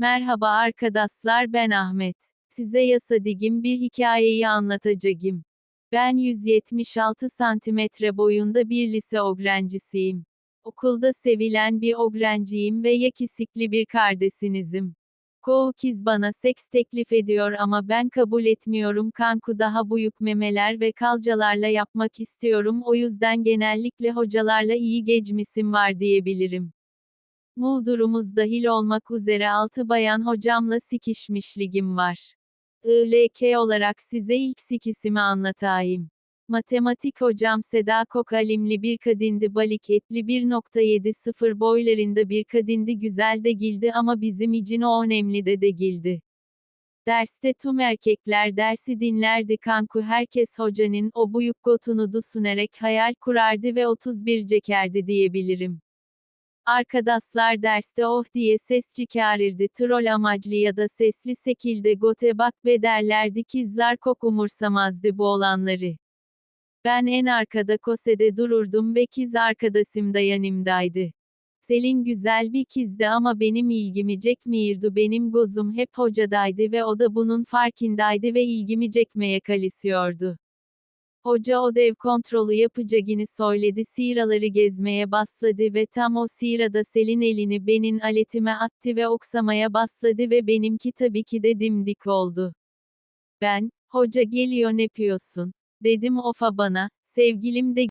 Merhaba arkadaşlar ben Ahmet. Size yasadigim bir hikayeyi anlatacağım. Ben 176 santimetre boyunda bir lise öğrencisiyim. Okulda sevilen bir öğrenciyim ve yakışıklı bir kardeşinizim. Çoğu kız bana seks teklif ediyor ama ben kabul etmiyorum kanku daha büyük memeler ve kalcalarla yapmak istiyorum o yüzden genellikle hocalarla iyi geçmişim var diyebilirim. Muğdurumuz dahil olmak üzere 6 bayan hocamla sikişmişligim var. ILK olarak size ilk sikisimi anlatayım. Matematik hocam Seda Kokalimli bir kadindi balık etli 1.70 boylarında bir kadindi güzel de gildi ama bizim için o önemli de de gildi. Derste tüm erkekler dersi dinlerdi kanku herkes hocanın o büyük gotunu düşünerek hayal kurardı ve 31 cekerdi diyebilirim. Arkadaşlar derste oh diye ses çıkarırdı troll amaçlı ya da sesli şekilde gote bak be derlerdi kızlar kok umursamazdı bu olanları. Ben en arkada kosede dururdum ve kız arkadaşım da yanımdaydı. Selin güzel bir kızdı ama benim ilgimi çekmiyordu benim gözüm hep hocadaydı ve o da bunun farkındaydı ve ilgimi çekmeye kalisiyordu. Hoca ödev kontrolü yapacağını söyledi siraları gezmeye başladı ve tam o sırada Selin elini benim aletime attı ve oksamaya başladı ve benimki tabii ki de dimdik oldu. Ben, hoca geliyor ne yapıyorsun? Dedim ofa bana, sevgilim de